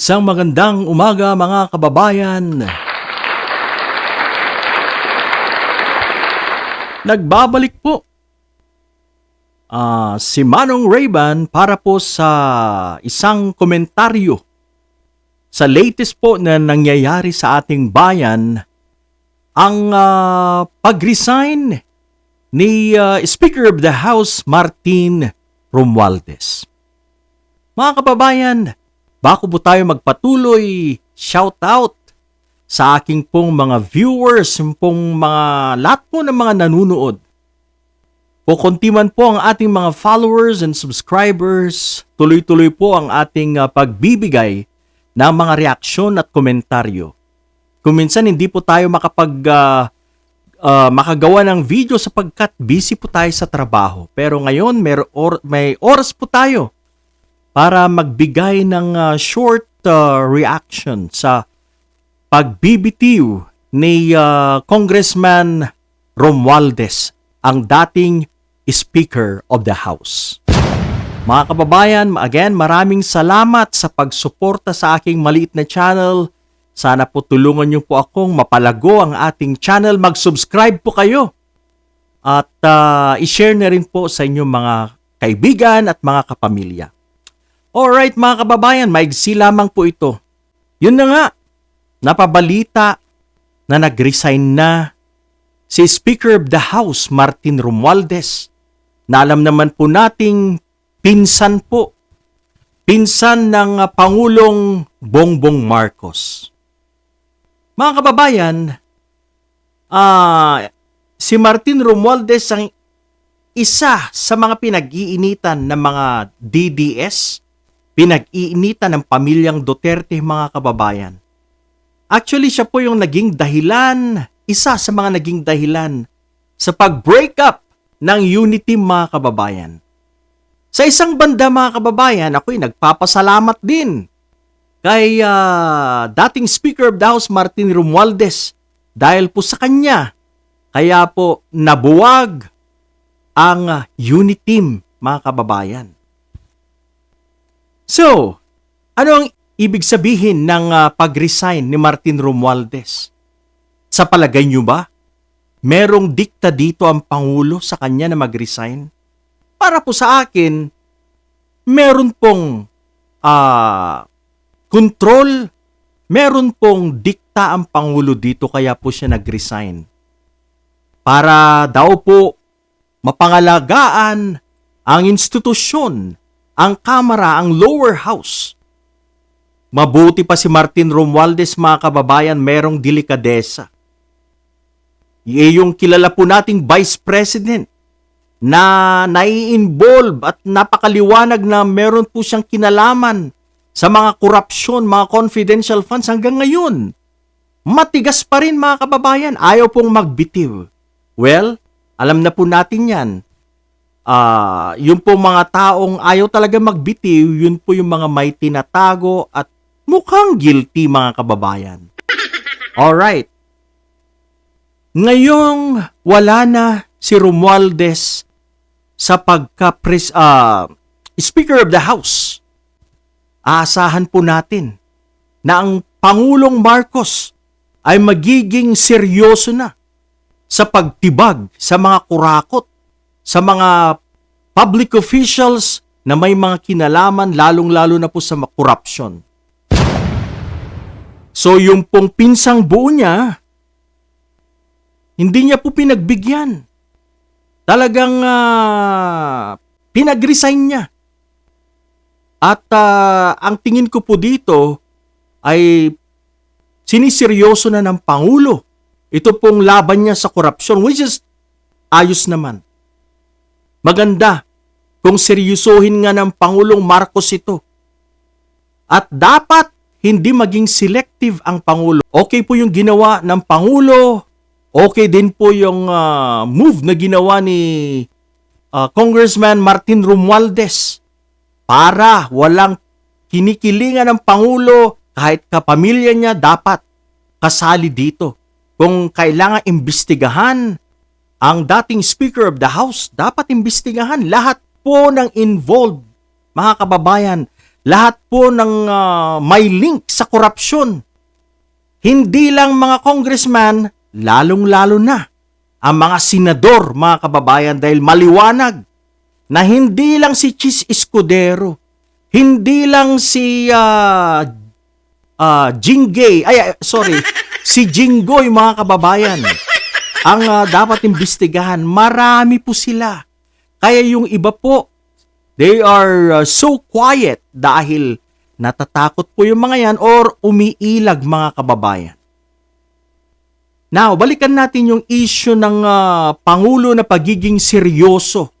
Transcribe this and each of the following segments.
Isang magandang umaga mga kababayan. Nagbabalik po ah, si Manong Rayban para po sa isang komentaryo sa latest po na nangyayari sa ating bayan ang ah, pag-resign ni ah, Speaker of the House Martin Romualdez. Mga kababayan, Bago po tayo magpatuloy, shout out sa aking pong mga viewers, pong mga lahat po ng mga nanunood. Po konti man po ang ating mga followers and subscribers, tuloy-tuloy po ang ating ah, pagbibigay ng mga reaksyon at komentaryo. Kung minsan hindi po tayo makapag ah, ah, makagawa ng video sapagkat busy po tayo sa trabaho. Pero ngayon may, or, may oras po tayo para magbigay ng uh, short uh, reaction sa pagbibitiw ni uh, Congressman Romualdez, ang dating Speaker of the House. Mga kababayan, again, maraming salamat sa pagsuporta sa aking maliit na channel. Sana po tulungan niyo po akong mapalago ang ating channel. Mag-subscribe po kayo. At uh, i-share na rin po sa inyong mga kaibigan at mga kapamilya. Alright mga kababayan, maigsi lamang po ito. Yun na nga, napabalita na nag-resign na si Speaker of the House Martin Romualdez na alam naman po nating pinsan po, pinsan ng uh, Pangulong Bongbong Marcos. Mga kababayan, ah si Martin Romualdez ang isa sa mga pinag-iinitan ng mga DDS pinag-iinitan ng pamilyang Duterte mga kababayan. Actually, siya po yung naging dahilan, isa sa mga naging dahilan sa pag-break up ng unity mga kababayan. Sa isang banda mga kababayan, ako'y nagpapasalamat din kay uh, dating Speaker of the House Martin Romualdez dahil po sa kanya kaya po nabuwag ang unity team mga kababayan. So, ano ang ibig sabihin ng uh, pag-resign ni Martin Romualdez? Sa palagay niyo ba, merong dikta dito ang Pangulo sa kanya na mag-resign? Para po sa akin, meron pong uh, control, meron pong dikta ang Pangulo dito kaya po siya nag-resign. Para daw po mapangalagaan ang institusyon ang Kamara, ang lower house. Mabuti pa si Martin Romualdez mga kababayan merong delikadesa. E yung kilala po nating Vice President na nai-involve at napakaliwanag na meron po siyang kinalaman sa mga korupsyon, mga confidential funds hanggang ngayon. Matigas pa rin mga kababayan, ayaw pong magbitiw. Well, alam na po natin yan uh, yung po mga taong ayaw talaga magbitiw, yun po yung mga may tinatago at mukhang guilty mga kababayan. Alright. Ngayong wala na si Romualdez sa pagka uh, Speaker of the House, aasahan po natin na ang Pangulong Marcos ay magiging seryoso na sa pagtibag sa mga kurakot sa mga public officials na may mga kinalaman lalong-lalo na po sa corruption. So yung pong pinsang buo niya, hindi niya po pinagbigyan. Talagang uh, pinag-resign niya. At uh, ang tingin ko po dito ay siniseryoso na ng Pangulo. Ito pong laban niya sa korupsyon which is ayos naman. Maganda kung seryosohin nga ng Pangulong Marcos ito. At dapat hindi maging selective ang Pangulo. Okay po yung ginawa ng Pangulo, okay din po yung uh, move na ginawa ni uh, Congressman Martin Romualdez para walang kinikilingan ng Pangulo kahit kapamilya niya dapat kasali dito. Kung kailangan imbestigahan ang dating Speaker of the House dapat imbestigahan lahat po ng involved, mga kababayan, lahat po ng ah, may link sa korupsyon. Hindi lang mga congressman, lalong-lalo na ang mga senador, mga kababayan, dahil maliwanag na hindi lang si Chis Escudero, hindi lang si ah ah, Jingay, ay, ay, sorry, si Jinggoy, mga kababayan, ang ah, dapat imbestigahan. Marami po sila. Kaya yung iba po, they are ah, so quiet dahil natatakot po yung mga yan or umiilag mga kababayan. Now, balikan natin yung issue ng ah, Pangulo na pagiging seryoso.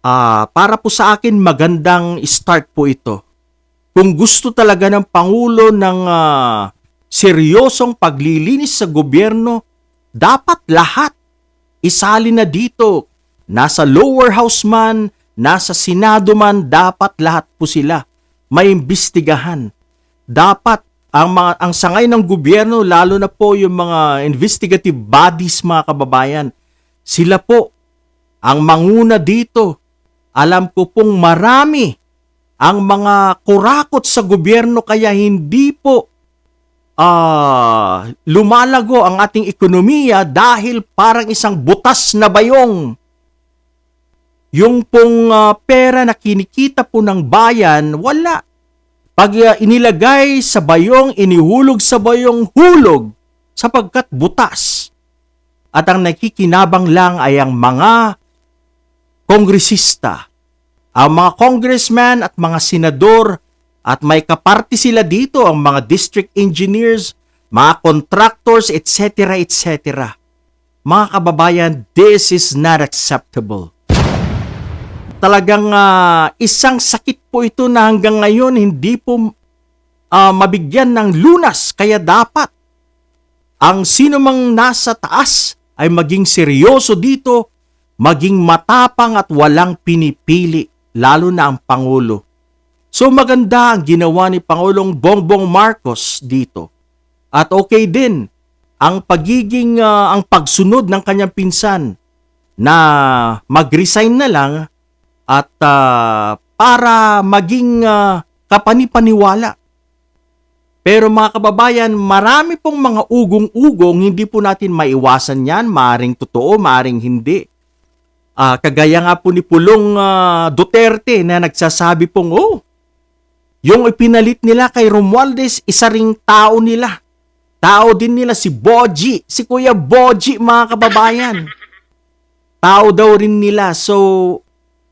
Ah, para po sa akin magandang start po ito. Kung gusto talaga ng Pangulo ng ah, seryosong paglilinis sa gobyerno, dapat lahat isali na dito. Nasa lower house man, nasa senado man, dapat lahat po sila may imbestigahan. Dapat ang mga ang sangay ng gobyerno lalo na po yung mga investigative bodies mga kababayan sila po ang manguna dito alam ko pong marami ang mga kurakot sa gobyerno kaya hindi po ah lumalago ang ating ekonomiya dahil parang isang butas na bayong. Yung pong ah, pera na kinikita po ng bayan, wala. Pag ah, inilagay sa bayong, inihulog sa bayong hulog sapagkat butas. At ang nakikinabang lang ay ang mga kongresista, ang mga congressman at mga senador at may kaparti sila dito ang mga district engineers, mga contractors, etc. etc. Mga kababayan, this is not acceptable. Talagang ah, isang sakit po ito na hanggang ngayon hindi po ah, mabigyan ng lunas kaya dapat ang sino mang nasa taas ay maging seryoso dito, maging matapang at walang pinipili, lalo na ang Pangulo. So maganda ang ginawa ni Pangulong Bongbong Marcos dito. At okay din ang pagiging ah, ang pagsunod ng kanyang pinsan na mag-resign na lang at ah, para maging ah, kapanipaniwala. Pero mga kababayan, marami pong mga ugong-ugong, hindi po natin maiwasan yan, maaring totoo, maaring hindi. Ah, kagaya nga po ni Pulong ah, Duterte na nagsasabi pong, oh, yung ipinalit nila kay Romualdez, isa ring tao nila. Tao din nila si Boji, si Kuya Boji mga kababayan. Tao daw rin nila. So,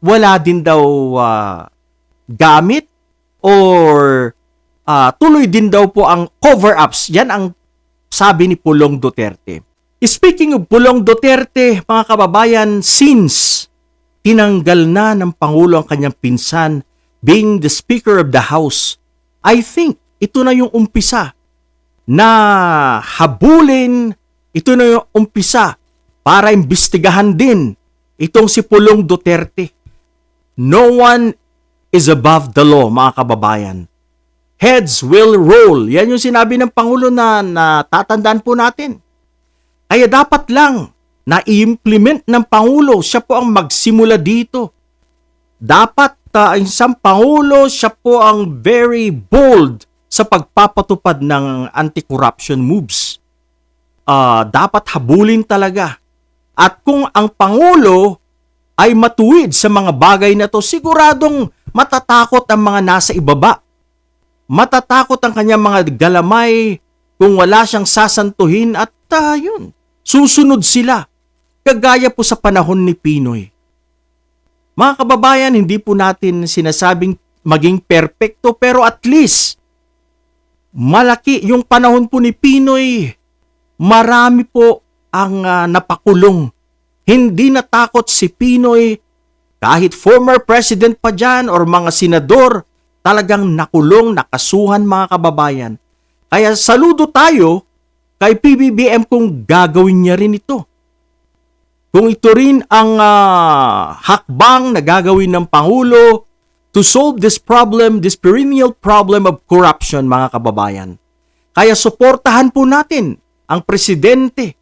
wala din daw ah, gamit or ah, tuloy din daw po ang cover-ups. Yan ang sabi ni Pulong Duterte. Speaking of Pulong Duterte, mga kababayan, since tinanggal na ng Pangulo ang kanyang pinsan being the Speaker of the House, I think ito na yung umpisa na habulin, ito na yung umpisa para imbestigahan din itong si Pulong Duterte. No one is above the law, mga kababayan. Heads will roll. Yan yung sinabi ng Pangulo na, na tatandaan po natin. Kaya dapat lang na i-implement ng Pangulo, siya po ang magsimula dito. Dapat ah, ang isang Pangulo, siya po ang very bold sa pagpapatupad ng anti-corruption moves. Ah, dapat habulin talaga. At kung ang Pangulo ay matuwid sa mga bagay na to, siguradong matatakot ang mga nasa ibaba. Matatakot ang kanyang mga galamay kung wala siyang sasantuhin at ah, yun, susunod sila. Kagaya po sa panahon ni Pinoy. Mga kababayan, hindi po natin sinasabing maging perpekto pero at least malaki yung panahon po ni Pinoy. Marami po ang ah, napakulong. Hindi natakot si Pinoy kahit former president pa dyan or mga senador talagang nakulong, nakasuhan mga kababayan. Kaya saludo tayo kay PBBM kung gagawin niya rin ito. Kung ito rin ang ah, hakbang na gagawin ng Pangulo to solve this problem, this perennial problem of corruption, mga kababayan. Kaya suportahan po natin ang presidente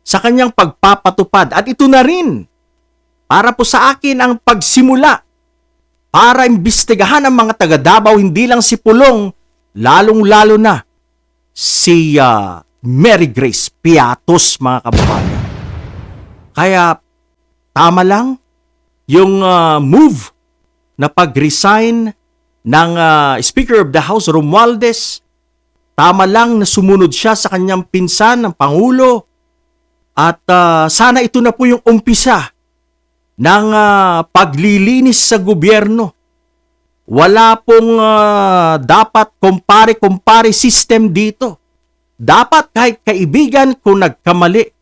sa kanyang pagpapatupad. At ito na rin, para po sa akin ang pagsimula para imbestigahan ang mga taga Davao, hindi lang si Pulong, lalong-lalo na si ah, Mary Grace Piatos, mga kababayan. Kaya tama lang yung ah, move na pag-resign ng ah, Speaker of the House, Romualdez. Tama lang na sumunod siya sa kanyang pinsan, ng Pangulo. At ah, sana ito na po yung umpisa ng ah, paglilinis sa gobyerno. Wala pong ah, dapat kumpare-kumpare system dito. Dapat kahit kaibigan kung nagkamali,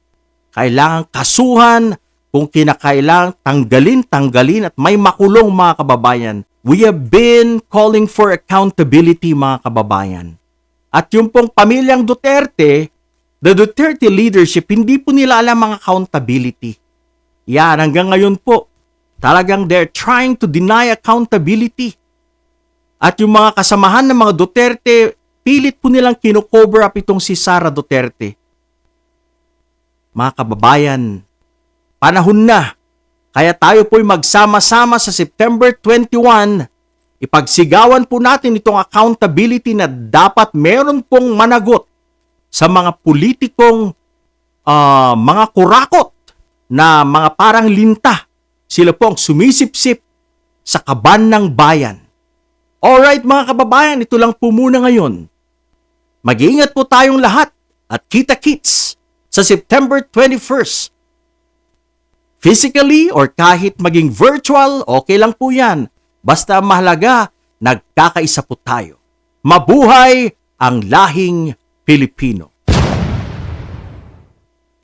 kailangan kasuhan, kung kinakailangan tanggalin, tanggalin at may makulong mga kababayan. We have been calling for accountability mga kababayan. At yung pong pamilyang Duterte, the Duterte leadership, hindi po nila alam ang accountability. Yan, hanggang ngayon po, talagang they're trying to deny accountability. At yung mga kasamahan ng mga Duterte, pilit po nilang kino-cover up itong si Sara Duterte. Mga kababayan, panahon na. Kaya tayo po'y magsama-sama sa September 21. Ipagsigawan po natin itong accountability na dapat meron pong managot sa mga politikong ah, mga kurakot na mga parang linta. Sila po ang sumisipsip sa kaban ng bayan. Alright mga kababayan, ito lang po muna ngayon. Mag-iingat po tayong lahat at kita-kits sa September 21st. Physically or kahit maging virtual, okay lang po yan. Basta mahalaga, nagkakaisa po tayo. Mabuhay ang lahing Pilipino.